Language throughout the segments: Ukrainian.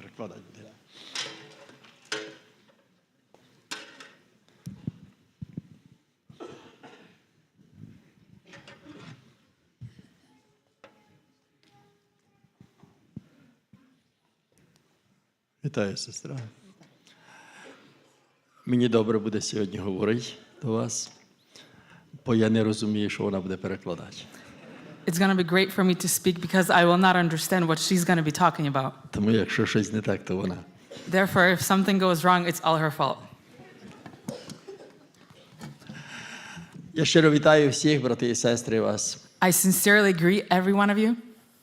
перекладати. Вітаю, сестра. Мені добре буде сьогодні говорити до вас, бо я не розумію, що вона буде перекладати. It's going to be great for me to speak because I will not understand what she's going to be talking about. Тому якщо щось не так, то вона. Therefore, if something goes wrong, it's all her fault. Я щиро вітаю всіх, брати і сестри, вас. I sincerely greet every one of you,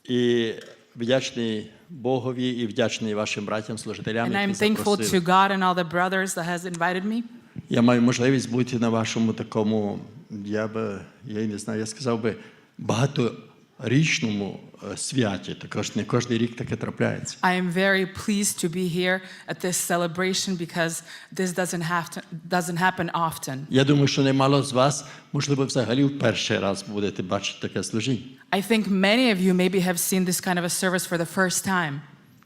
І вдячний Богові, і вдячний вашим братям, служителям, and I'm які thankful to запросили. God and all the brothers that has invited me. Я маю можливість бути на вашому такому, я би, я й не знаю, я сказав би, багаторічному е, святі. Також не кожен рік таке трапляється. I am very pleased to be here at this celebration because this doesn't have to, doesn't happen often. Я думаю, що немало з вас, можливо, взагалі в перший раз будете бачити таке служіння. I think many of you maybe have seen this kind of a service for the first time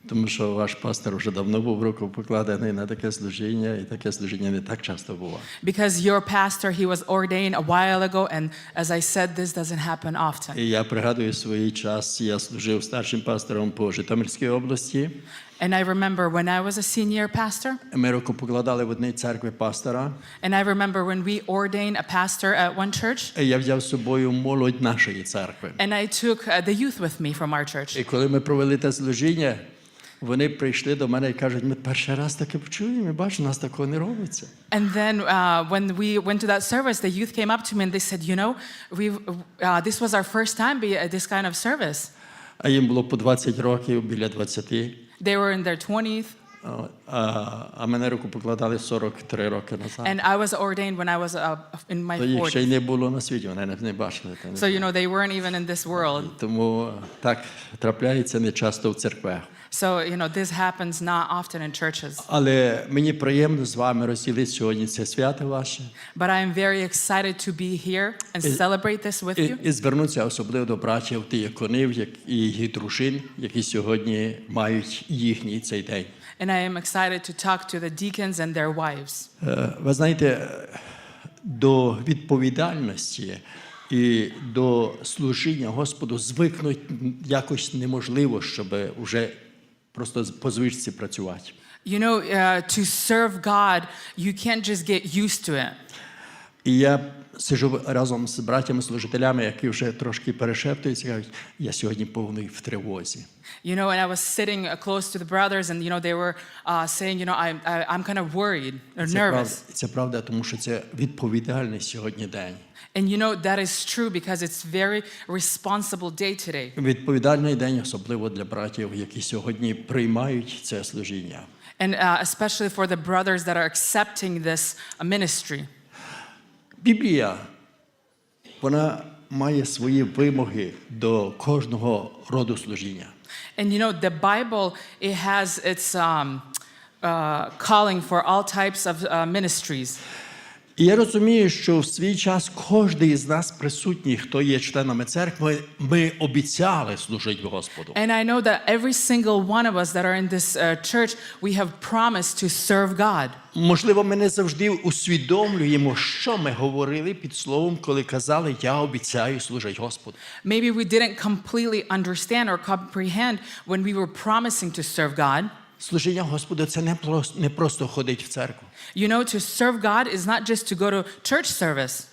Тому що ваш пастор вже давно був руку покладений на таке служіння, і таке служіння не так часто буває. because your pastor he was ordained a while ago and as I said this doesn't happen often. І я пригадую свій час, я служив старшим пастором по Житомирській області. And I remember when I was a senior pastor, Ми руку покладали в одній церкві пастора. and I remember when we ordained a pastor at one church, Я взяв з собою молодь нашої церкви. and I took uh, the youth with me from our church. І коли ми провели те служіння, вони прийшли до мене і кажуть, ми перший раз таке почуємо, і бачу, у нас такого не робиться. And then uh, when we went to that service, the youth came up to me and they said, "You know, we uh, this was our first time be at this kind of service." А їм було по 20 років, біля 20. They were in their 20s, О, А, а мене руку покладали 43 роки назад. and I was ordained when I was uh, in my То їх ще й 40s. не було на світі, вони не, не бачили. Та не So you know, they weren't even in this world. Тому е, так трапляється не часто в церквах. So you know, this happens not often in churches. Але мені приємно з вами розділити сьогодні це свято ваше. But I am very excited to be here and celebrate this with you. і звернутися особливо до братів Тіяконив як і їх дружин, які сьогодні мають їхній цей день. And I am excited to talk to the deacons and their wives. Е, Ви знаєте, до відповідальності і до служіння Господу звикнуть якось неможливо, щоб вже просто по звичці працювати. You know, uh, to serve God, you can't just get used to it. І я сижу разом з братями-служителями, які вже трошки перешептуються, кажуть, я сьогодні повний в тривозі. You know, and I was sitting uh, close to the brothers, and you know, they were uh, saying, you know, I'm, I, I'm kind of worried or Це правда, це правда, тому що це відповідальний сьогодні день. And you know, that is true because it's very responsible day today. Відповідальний день, особливо для братів, які сьогодні приймають це служіння. And uh, especially for the brothers that are accepting this uh, ministry. Біблія вона має свої вимоги до кожного роду служіння. And you know, the Bible, it has its um, uh, calling for all types of uh, ministries. І я розумію, що в свій час кожен із нас присутній, хто є членами церкви, ми обіцяли служити Господу. And I know that every single one of us that are in this uh, church, we have promised to serve God. Можливо, ми не завжди усвідомлюємо, що ми говорили під словом, коли казали Я обіцяю служити Господу. Maybe we didn't completely understand or comprehend when we were promising to serve God. Служіння Господу це не просто, не просто ходить в церкву. You know, to serve God is not just to go to church service.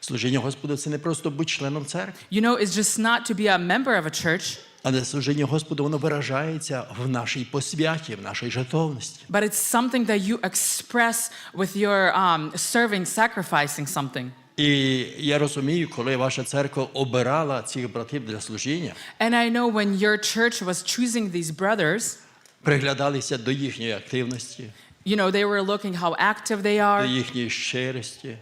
Служіння Господу це не просто бути членом церкви. You know, it's just not to be a member of a church, Але служіння Господу воно виражається в нашій посвяті, в нашій жертовності. but it's something that you express with your um, serving, sacrificing something. І я розумію, коли ваша церква обирала цих братів для служіння, And I know when your church was choosing these brothers, Приглядалися до їхньої активності, you know, they were looking how active they до are, їхньої щирості,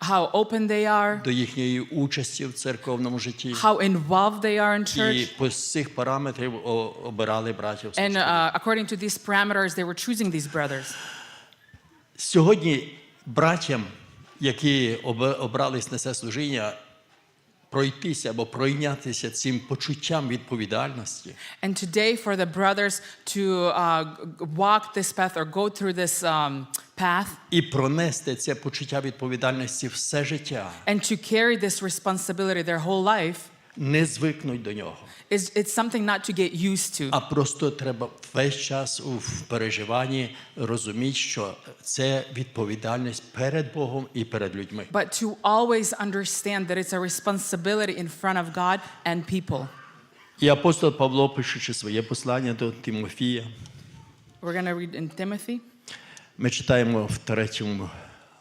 how open they are, до їхньої участі в церковному житті. how involved they are in І church. по цих параметрів о- обирали братів. And uh, according to these parameters, they were choosing these brothers. Сьогодні братям, які об- обрались на це служіння, пройтися або пройнятися цим почуттям відповідальності. And today, for the brothers to uh, walk this path or go through this um, path І пронести це почуття відповідальності все життя, and to carry this responsibility their whole life не звикнуть до нього. is it's something not to get used to. А просто треба весь час у в переживанні розуміти, що це відповідальність перед Богом і перед людьми. But to always understand that it's a responsibility in front of God and people. І апостол Павло, пишучи своє послання до Тимофія, We're going to read in Timothy, ми читаємо в третьому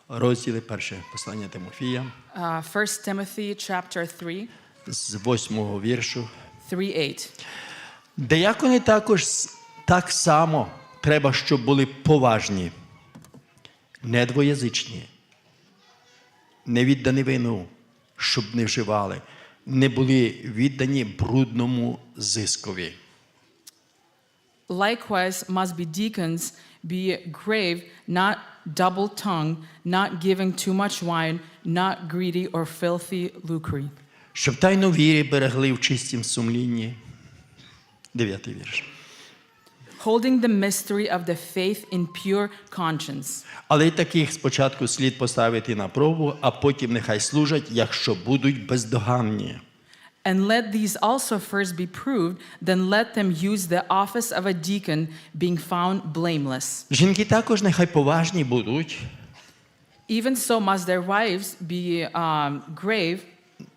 розділі перше послання Тимофія uh, 1 Timothy chapter 3, з восьмого віршу. 3 8. Деякони також так само треба, щоб були поважні, недвоязичні, не віддані вину, щоб не вживали, не були віддані брудному зискові. Likewise, must be deacons, be grave, not double tongued, not giving too much wine, not greedy or filthy lucre, Щоб тайну вірі берегли в чистім сумлінні. Дев'ятий вірш. holding the mystery of the faith in pure conscience. Але й таких спочатку слід поставити на пробу, а потім нехай служать, якщо будуть бездоганні. And let these also first be proved, then let them use the office of a deacon, being found blameless. Жінки також нехай поважні будуть, Even so, must their wives be um, grave,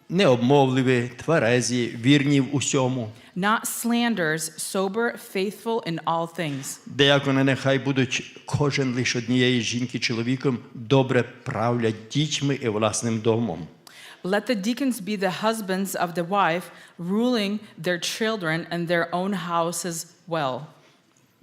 необмовливі, тверезі, вірні в усьому. not slanderers, sober, faithful in all things. Деякони нехай будуть кожен лише однієї жінки чоловіком добре правлять дітьми і власним домом. Let the deacons be the husbands of the wife, ruling their children and their own houses well.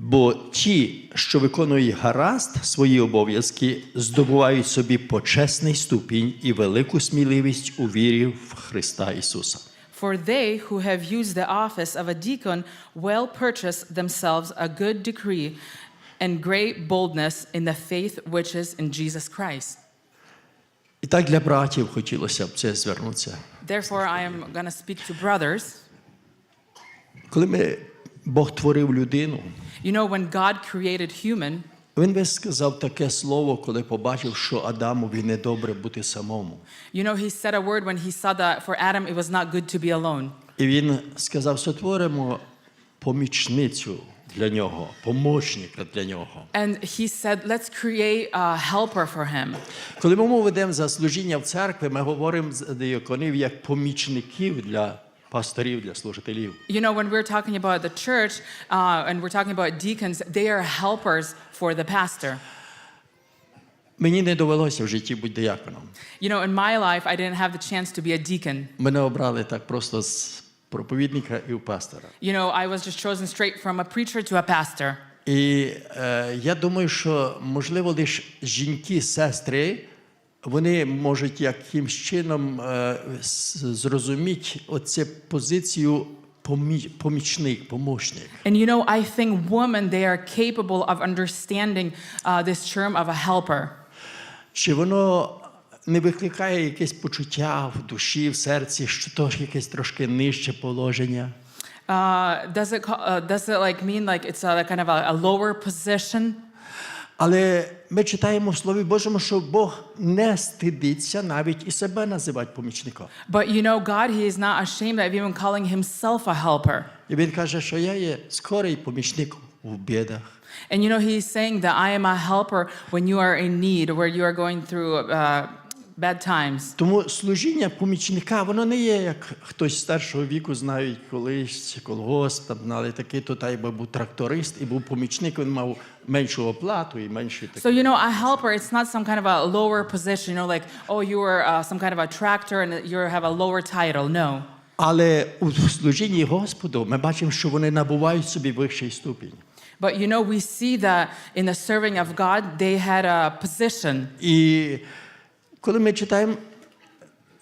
Бо ті, що виконують гаразд свої обов'язки, здобувають собі почесний ступінь і велику сміливість у вірі в Христа Ісуса. For they who have used the office of a deacon well purchase themselves a good decree and great boldness in the faith which is in Jesus Christ. І так для братів хотілося б це звернутися. Therefore, I am going to speak to brothers. Коли ми, Бог творив людину, You know, when God created human, він би сказав таке слово, коли побачив, що Адамові недобре бути самому. you know, he said a word when he saw that for Adam it was not good to be alone. І він сказав: сотворимо помічницю для нього, помічника для нього. And he said, let's create a helper for him. Коли ми мову ведемо за служіння в церкві, ми говоримо з дияконів як помічників для пасторів, для служителів. You know, when we're talking about the church uh, and we're talking about deacons, they are helpers for the pastor. Мені не довелося в житті бути дияконом. You know, in my life, I didn't have the chance to be a deacon. Мене обрали так просто з проповідника і у пастора. You know, I was just chosen straight from a preacher to a pastor. І е, я думаю, що можливо лише жінки, сестри, вони можуть якимсь чином е, зрозуміти оцю позицію помічник, помощник. And you know, I think women, they are capable of understanding uh, this term of a helper. Чи воно не викликає якесь почуття в душі, в серці, що то ж якесь трошки нижче положення? Uh, does it uh, does it like mean like it's a kind of a, a lower position? Але ми читаємо в Слові Божому, що Бог не стидиться навіть і себе називати помічником. But you know, God, He is not ashamed of even calling Himself a helper. І він каже, що я є скорий помічник у бідах. And you know, He's saying that I am a helper when you are in need, where you are going through uh, bad times. Тому служіння помічника, воно не є, як хтось старшого віку знають колись колгосп, там знали такий, то та якби був тракторист і був помічник, він мав меншу оплату і менші такі. So, you know, a helper, it's not some kind of a lower position, you know, like, oh, you were uh, some kind of a tractor and you have a lower title. No. Але у служінні Господу ми бачимо, що вони набувають собі вищий ступінь. But you know, we see that in the serving of God, they had a position. І коли ми читаємо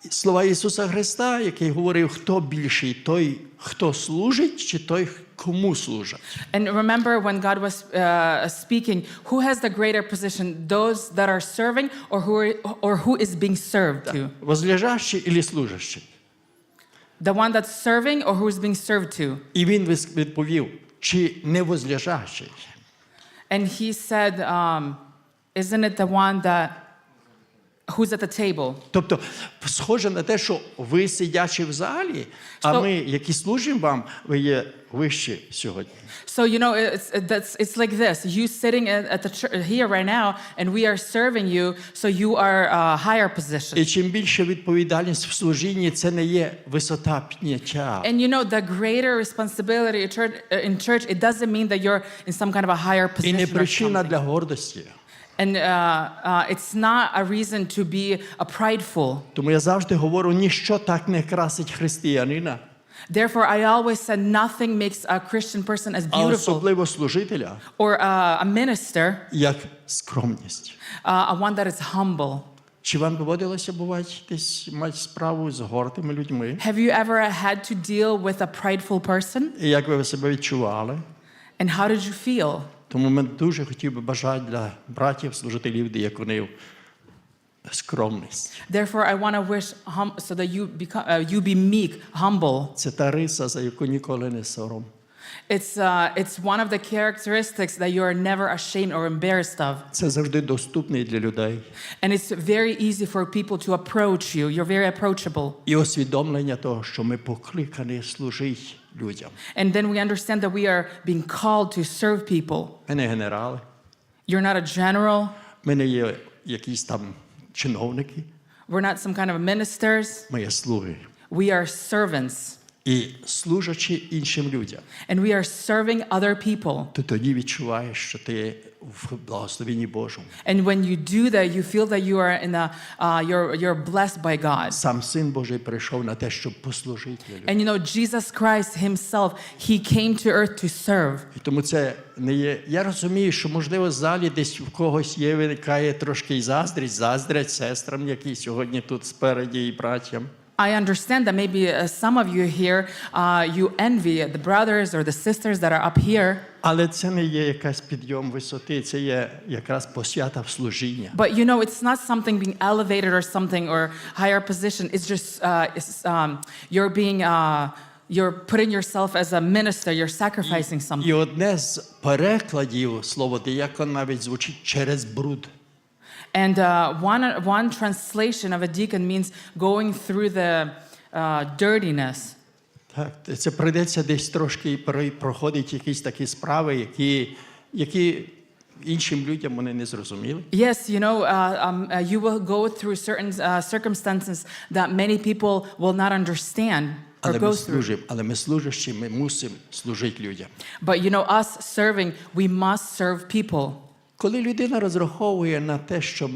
слова Ісуса Христа, який говорив, хто більший, той, хто служить, чи той, кому служать. And remember when God was uh, speaking, who has the greater position, those that are serving or who, are, or who is being served to? Возлежащий или служащий? The one that's serving or who's being served to? І він відповів, чи не возлежащий. And he said, um, Isn't it the one that who's at the table? Тобто, схоже на те, що ви сидячи в залі, а Що- ми, які служимо вам, ви є вищі сьогодні. So you know, it's that's it's like this: you sitting at, at the church here right now, and we are serving you, so you are a higher position. І чим більше відповідальність в служінні, це не є висота підняття. And you know, the greater responsibility in church, in church, it doesn't mean that you're in some kind of a higher І не position. Or причина something. для гордості. And uh, uh, it's not a reason to be a prideful. Тому я завжди говорю, ніщо так не красить християнина, Therefore, I always said nothing makes a Christian person as а beautiful особливо служителя, or uh, a minister, як скромність. uh, a one that is humble. Чи вам доводилося бувати десь мати справу з гордими людьми? Have you ever had to deal with a prideful person? І як ви себе відчували? And how did you feel? Тому ми дуже хотів би бажати для братів, служителів, діяконів скромність. Therefore, I want to wish hum- so that you become uh, you be meek, humble. Це та риса, за яку ніколи не сором. It's uh, it's one of the characteristics that you are never ashamed or embarrassed of, Це завжди доступний для людей. and it's very easy for people to approach you. You're very approachable, І усвідомлення того, що ми покликані служити людям. and then we understand that we are being called to serve people. Ми не генерали, You're not a general. ми не є якісь там чиновники, We're not some kind of ministers. ми є слуги. We are servants, І служачи іншим людям, and we are serving other people. ти тоді відчуваєш, що ти в благословенні Божому. And when you do that, you feel that you are in a uh, you're you're blessed by God. Сам Син Божий прийшов на те, щоб послужити людям. And you know, Jesus Christ Himself, He came to earth to serve. І тому це не є. Я розумію, що можливо в залі десь в когось є виникає трошки заздрість, заздрять сестрам, які сьогодні тут спереді, і братям. I understand that maybe uh, some of you here, uh, you envy the brothers or the sisters that are up here. Але це не є якась підйом висоти, це є якраз посвята в служіння. But you know, it's not something being elevated or something or higher position. It's just uh, it's, um, you're being, uh, you're putting yourself as a minister, you're sacrificing something. І одне з перекладів слово діякон навіть звучить через бруд. And uh, one, one translation of a deacon means going through the uh, dirtiness. Так, це прийдеться десь трошки пере- проходить якісь такі справи, які, які іншим людям вони не зрозуміли. Yes, you know, uh, um, uh, you will go through certain uh, circumstances that many people will not understand or Але ми go through. служимо, але ми служащі, ми мусимо служити людям. But you know, us serving, we must serve people. Коли людина розраховує на те, що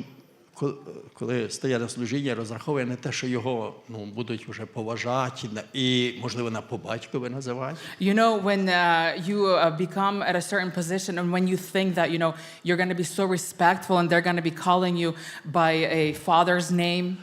ко- коли стає на служіння, розраховує на те, що його ну, будуть вже поважати і, можливо, на побатькове називати. You know, when uh, you uh, become at a certain position and when you think that, you know, you're going to be so respectful and they're going to be calling you by a father's name.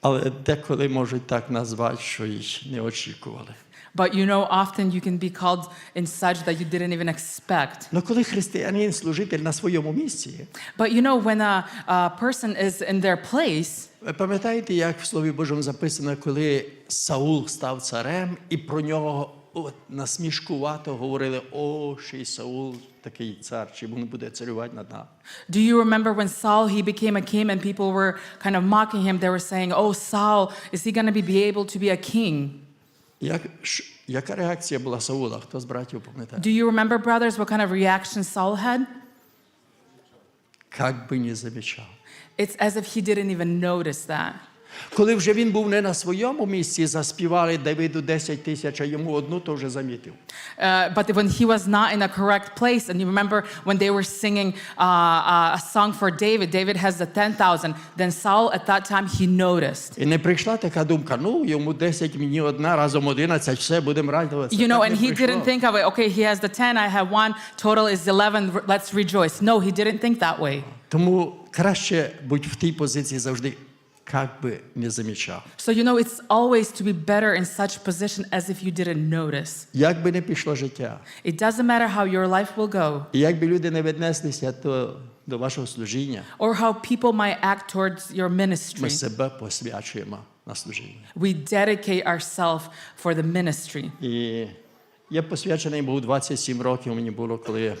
Але деколи можуть так назвати, що й не очікували. But you know, often you can be called in such that you didn't even expect. Ну коли християнин, служитель на своєму місці, But you know, when a, a person is in their place, ви пам'ятаєте, як в Слові Божому записано, коли Саул став царем, і про нього от, насмішкувато говорили: о, ще й Саул такий цар, чи він буде царювати над нами. do you remember when Saul he became a king and people were kind of mocking him? They were saying, "Oh, Saul, is he going to be, be able to be a king?" Як, ш- яка реакція була Саула? Хто з братів пам'ятає? Do you remember, brothers, what kind of reaction Saul had? Як би не замічав. It's as if he didn't even notice that. Коли вже він був не на своєму місці, заспівали Давиду 10 тисяч, а йому одну, то вже замітив. Uh, but when he was not in a correct place, and you remember when they were singing uh, uh, a song for David, David has the 10,000, then Saul at that time he noticed. І не прийшла така думка, ну, йому 10, мені одна, разом 11, все, будемо радуватися. You know, and he didn't think of it, okay, he has the 10, I have one, total is 11, let's rejoice. No, he didn't think that way. Тому краще будь в тій позиції завжди, як би не замічав. So, you know, it's always to be better in such position as if you didn't notice. Як би не пішло життя, It doesn't matter how your life will go і як би люди не віднеслися до, до вашого служіння, or how people might act towards your ми ministry. себе посвячуємо на служіння. We dedicate ourselves for the ministry. І я посвячений був 27 років, мені було, коли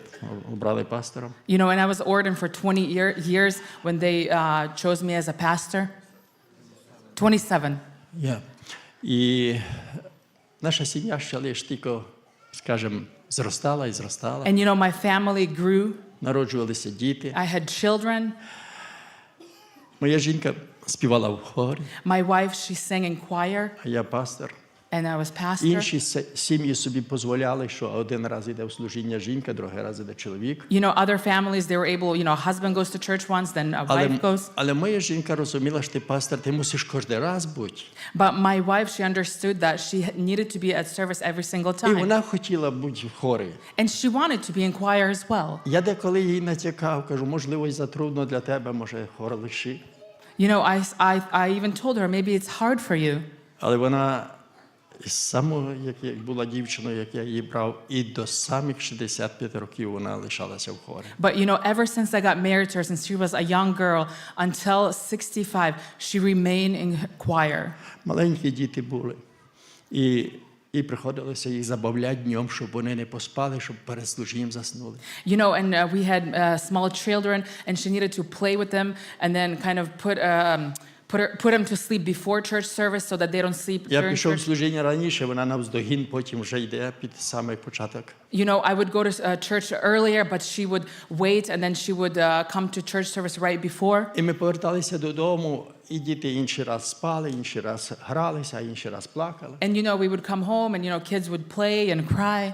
обрали пастором. You know, and I was ordained for 20 year, years when they uh, chose me as a pastor. 27. Я. І наша сім'я ще лише тільки, скажімо, зростала і зростала. And you know, my family grew. Народжувалися діти. I had children. Моя жінка співала в хорі, My wife, she sang in choir, а я пастор. and I was pastor. Інші се- сім'ї собі дозволяли, що один раз йде в служіння жінка, другий раз йде чоловік. You know, other families, they were able, you know, a husband goes to church once, then a Але, wife goes. але моя жінка розуміла, що ти пастор, ти мусиш кожен раз бути. But my wife, she understood that she needed to be at service every single І time. вона хотіла бути в хорі. And she wanted to be in choir as well. Я деколи їй натякав, кажу, можливо, і затрудно для тебе, може, хор лиши. You know, I, I, I even told her, maybe it's hard for you. Але вона з самого, як була дівчиною, як я її брав, і до самих 65 років вона лишалася в хорі. But you know, ever since I got married to her, since she was a young girl until 65, she remained in choir. Маленькі діти були. І, і приходилося їх забавляти днем, щоб вони не поспали, щоб перед служінням заснули. You know, and uh, we had uh, small children, and she needed to play with them and then kind of put, um, put, her, put them to sleep before church service so that they don't sleep Я during пішов в church. служіння раніше, вона навздогін, потім вже йде під самий початок. You know, I would go to uh, church earlier, but she would wait and then she would uh, come to church service right before. І ми поверталися додому, і діти інший раз спали, інший раз гралися, а інший раз плакали. And you know, we would come home and you know, kids would play and cry.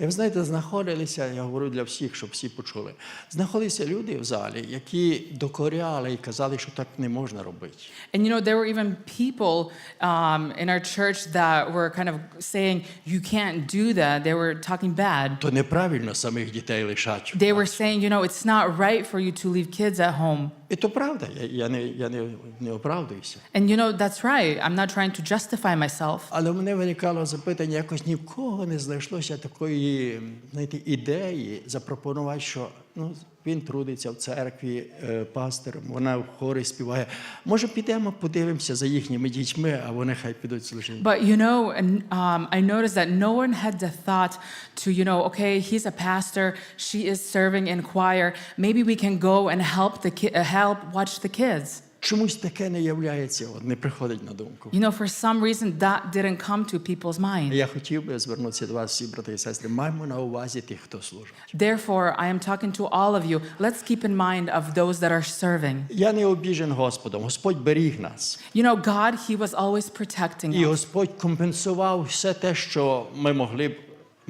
І ви знаєте, знаходилися, я говорю для всіх, щоб всі почули. Знаходилися люди в залі, які докоряли і казали, що так не можна робити. And you know, there were even people um, in our church that were kind of saying, you can't do that. They were talking bad. То неправильно самих дітей лишати. They were saying, you know, it's not right for you to leave kids at home. І то правда, я, я, не, я не, не оправдуюся. And you know, that's right. I'm not trying to justify myself. Але в мене виникало запитання, якось ні в кого не знайшлося такої знаєте, ідеї запропонувати, що ну, він трудиться в церкві е, пастором, вона в хорі співає. Може, підемо, подивимося за їхніми дітьми, а вони хай підуть служити. But you know, and um, I noticed that no one had the thought to, you know, okay, he's a pastor, she is serving in choir. Maybe we can go and help the ki- uh, help watch the kids. Чомусь таке не являється, от, не приходить на думку. You know, for some reason that didn't come to people's mind. Я хотів би звернутися до вас, всі брати і сестри. Маємо на увазі тих, хто служить. Therefore, I am talking to all of you. Let's keep in mind of those that are serving. Я не обіжен Господом. Господь беріг нас. You know, God, He was always protecting І us. Господь компенсував все те, що ми могли б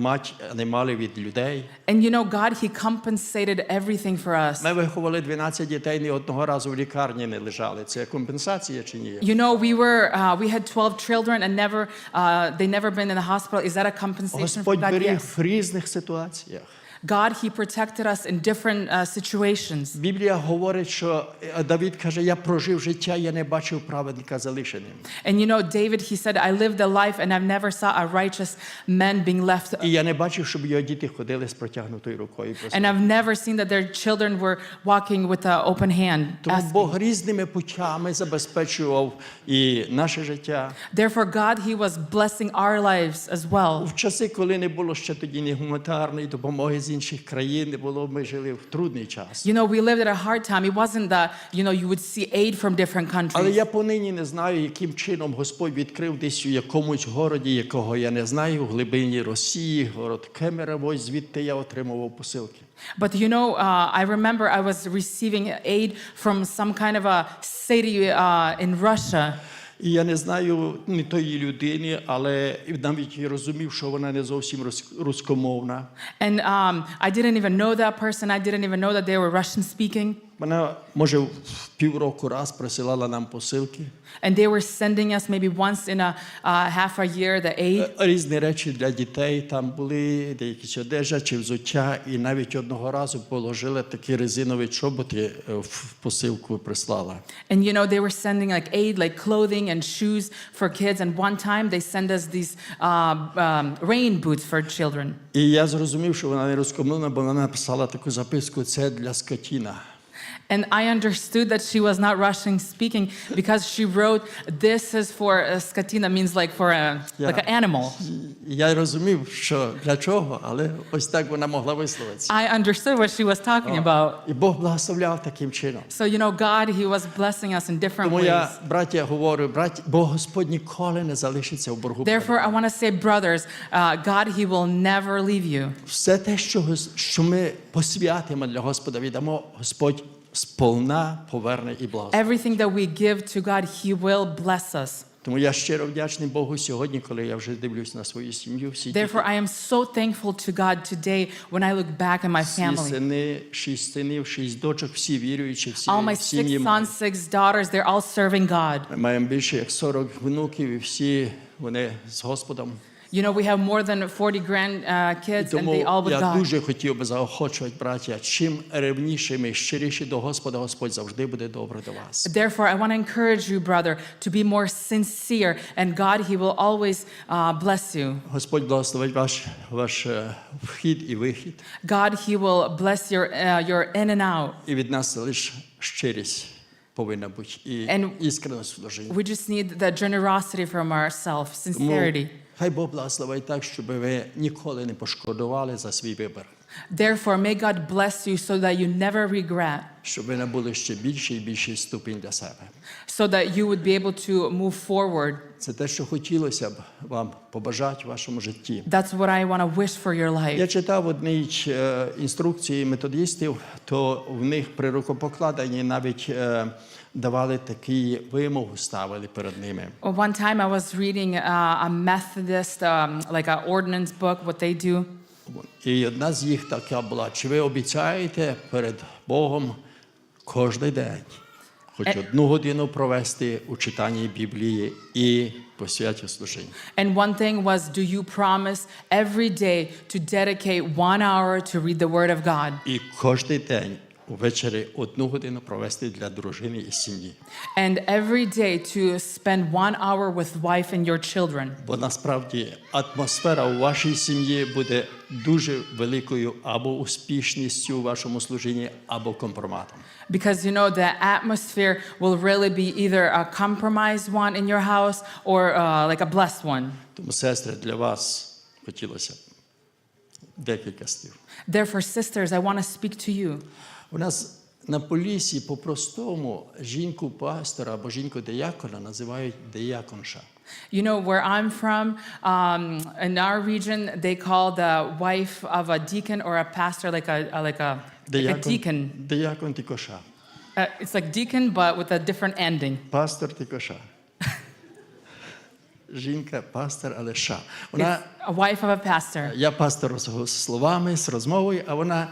мати, а від людей. And you know, God, He compensated everything for us. Ми виховали 12 дітей, ні одного разу в лікарні не лежали. Це компенсація чи ні? You know, we were uh, we had 12 children and never uh, they never been in the hospital. Is that a compensation for Господь беріг Yes. в різних ситуаціях. God, He protected us in different uh, situations. Біблія говорить, що е, Давид каже: Я прожив життя, я не бачив праведника залишеним. And you know, David, he said, I lived a life and I've never saw a righteous man being left. І я не бачив, щоб його діти ходили з протягнутою рукою. And I've never seen that their children were walking with an open hand. Тому asking. Бог різними путями забезпечував і наше життя. Therefore, God, He was blessing our lives as well. В часи, коли не було ще тоді ні гуманітарної допомоги з інших країн, було, ми жили в трудний час. You know, we lived at a hard time. It wasn't that, you know, you would see aid from different Але countries. я понині не знаю, яким чином Господь відкрив десь у якомусь городі, якого я не знаю, в глибині Росії, город Кемерово, звідти я отримував посилки. But you know, uh, I remember I was receiving aid from some kind of a city uh, in Russia. І я не знаю ні тої людини, але навіть і розумів, що вона не зовсім рус- руськомовна. And um, I didn't even know that person. I didn't even know that they were Russian speaking. Вона, може, в півроку раз присилала нам посилки. And they were sending us maybe once in a uh, half a year the aid. Е, Різні речі для дітей там були, деякісь одежа чи взуття, і навіть одного разу положили такі резинові чоботи е, в посилку прислала. And you know, they were sending like aid, like clothing and shoes for kids. And one time they sent us these uh, um, rain boots for children. І я зрозумів, що вона не розкомлена, бо вона написала таку записку: це для скотіна. And I understood that she was not rushing speaking because she wrote, This is for uh, skatina, means like for a, like Yeah. an animal. І Я розумів, що для чого, але ось так вона могла висловитися. I understood what she was talking about. І Бог благословляв таким чином. So, you know, God, He was blessing us in different Тому ways. я, браття, говорю, браті, Бог Господь ніколи не залишиться в боргу. перед Therefore, I want to say, brothers, uh, God, He will never leave you. Все те, що, гос- що ми посвятимо для Господа, віддамо, Господь сповна поверне і благословить. Everything that we give to God, He will bless us. Тому я щиро вдячний Богу сьогодні, коли я вже дивлюсь на свою сім'ю, всі діти, Therefore, I am so thankful to God today when I look back at my всі family. сини, шість синів, шість дочок, всі віруючі, всі All my в six сім'ї. sons, six daughters, they're all serving God. Ми маємо більше як 40 внуків, і всі вони з Господом. You know, we have more than 40 grandkids, and Тому they all with я God. дуже хотів би заохочувати, браття, чим ревнішими, щиріші до Господа, Господь завжди буде добре до вас. Therefore, I want to encourage you, brother, to be more sincere, and God, He will always uh, bless you. Господь благословить ваш, ваш е, вхід і вихід. God, He will bless your, uh, your in and out. І від нас лише щирість повинна бути і And- іскреність в служінні. We just need that generosity from ourselves, Тому sincerity. Хай Бог благословить так, щоб ви ніколи не пошкодували за свій вибір, Therefore, may God bless you so that you never regret, щоб ви набули ще більший і більший ступінь для себе. so that you would be able to move forward. Це те, що хотілося б вам побажати в вашому житті. That's what I want to wish for your life. Я читав одній е, інструкції методистів, то в них при рукопокладенні навіть е, давали такі вимогу, ставили перед ними. One time I was reading uh, a Methodist, um, like an ordinance book, what they do. І одна з їх така була: чи ви обіцяєте перед Богом кожен день, хоч Е- одну годину провести у читанні Біблії і по святі? And one thing was, do you promise every day to dedicate one hour to read the Word of God? І кожен день увечері одну годину провести для дружини і сім'ї. And every day to spend one hour with wife and your children. Бо насправді атмосфера у вашій сім'ї буде дуже великою або успішністю у вашому служінні, або компроматом. Because you know, the atmosphere will really be either a compromised one in your house or uh, like a blessed one. Тому, сестри, для вас хотілося б декілька слів. Therefore, sisters, I want to speak to you. У нас на полісі по-простому жінку пастора або жінку диякона називають дияконша. You know, where I'm from, um, in our region, they call the wife of a deacon or a pastor like a, a- like a, like a deacon. диякон тикоша. Uh, it's like deacon, but with a different ending. Пастор тикоша. Жінка, пастор, але ша. Вона It's a wife of a pastor. Я пастор з словами, з розмовою, а вона,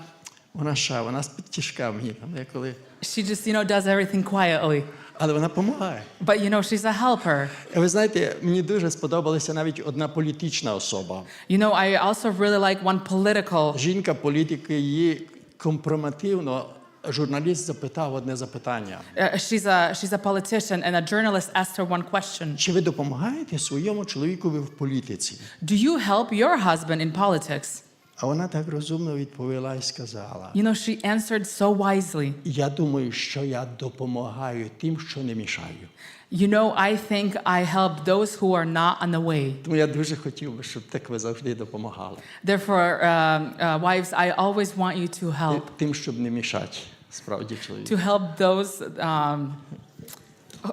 вона ша, вона з підтяжка мені там деколи. She just, you know, does everything quietly. Але вона допомагає. But, you know, she's a helper. Ви знаєте, мені дуже сподобалася навіть одна політична особа. You know, I also really like one political. Жінка політики її компромативно. Журналіст запитав одне запитання: Uh, she's a she's a politician, and a journalist asked her one question: чи ви допомагаєте своєму чоловікові в політиці? Do you help your husband in politics? А вона так розумно відповіла і сказала: You know, she answered so wisely. Я думаю, що я допомагаю тим, що не мішаю. You know, I think I help those who are not on the way. Тому я дуже хотів би, щоб так ви завжди допомагали. Therefore, um, uh, wives, I always want you to help, Тим, щоб не мішати справді чоловіку. to help those um,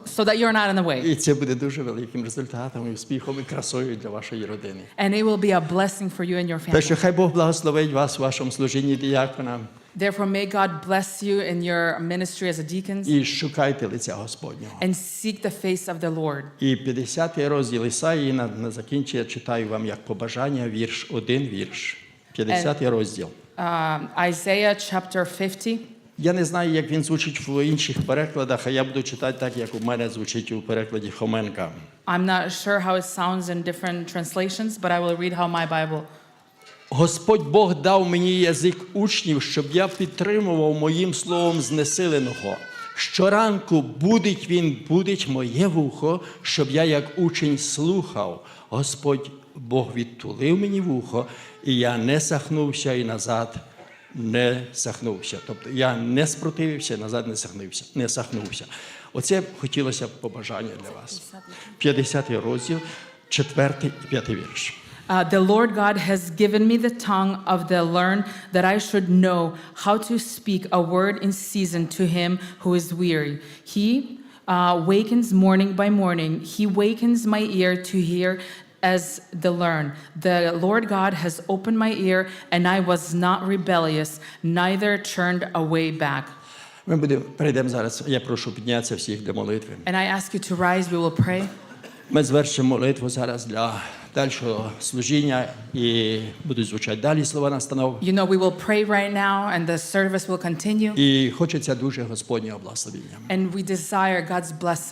so that you're not in the way. І це буде дуже великим результатом, і успіхом і красою для вашої родини. And it will be a blessing for you and your Так що family. хай Бог благословить вас у вашому служінні діякона Therefore, may God bless you in your ministry as a deacon і шукайте лиця Господнього. and seek the face of the Lord. І 50 розділ Ісаїї на, на закінчення читаю вам як побажання вірш, один вірш. 50 розділ. Um, Isaiah chapter 50. Я не знаю, як він звучить в інших перекладах, а я буду читати так, як у мене звучить у перекладі Хоменка. I'm not sure how it sounds in different translations, but I will read how my Bible. Господь Бог дав мені язик учнів, щоб я підтримував моїм словом знесиленого. Щоранку будить він, будить моє вухо, щоб я як учень слухав. Господь Бог відтулив мені вухо, і я не сахнувся і назад не сахнувся. Тобто я не спротивився, назад не сахнувся. Не сахнувся. Оце хотілося б побажання для вас. 50 розділ, 4 і 5 вірш. Uh, the Lord God has given me the tongue of the learned that I should know how to speak a word in season to him who is weary. He uh, wakens morning by morning. He wakens my ear to hear as the learned. The Lord God has opened my ear, and I was not rebellious, neither turned away back. Ми будемо перейдемо зараз. Я прошу піднятися всіх для молитви. And I ask you to rise, we will pray. Ми звершимо молитву зараз для дальшого служіння і будуть звучати далі слова настанов. You know, we will pray right now, and the service will continue. І хочеться дуже Господнього благословення. And we desire God's blessing.